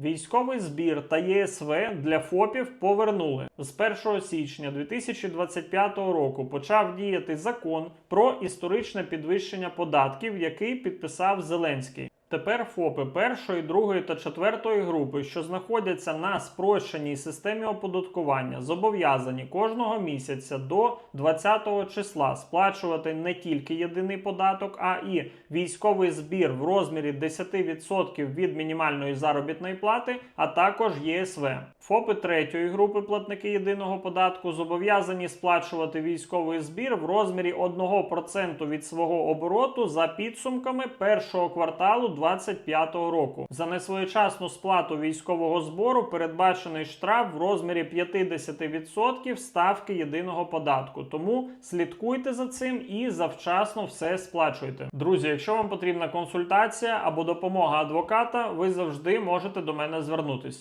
Військовий збір та ЄСВ для ФОПів повернули з 1 січня 2025 року. Почав діяти закон про історичне підвищення податків, який підписав Зеленський. Тепер ФОПи першої, другої та четвертої групи, що знаходяться на спрощеній системі оподаткування, зобов'язані кожного місяця до 20 числа сплачувати не тільки єдиний податок, а і військовий збір в розмірі 10% від мінімальної заробітної плати, а також ЄСВ. ФОПи третьої групи платники єдиного податку зобов'язані сплачувати військовий збір в розмірі 1% від свого обороту за підсумками першого кварталу 2025 року. За несвоєчасну сплату військового збору передбачений штраф в розмірі 50% ставки єдиного податку. Тому слідкуйте за цим і завчасно все сплачуйте. Друзі, якщо вам потрібна консультація або допомога адвоката, ви завжди можете до мене звернутись.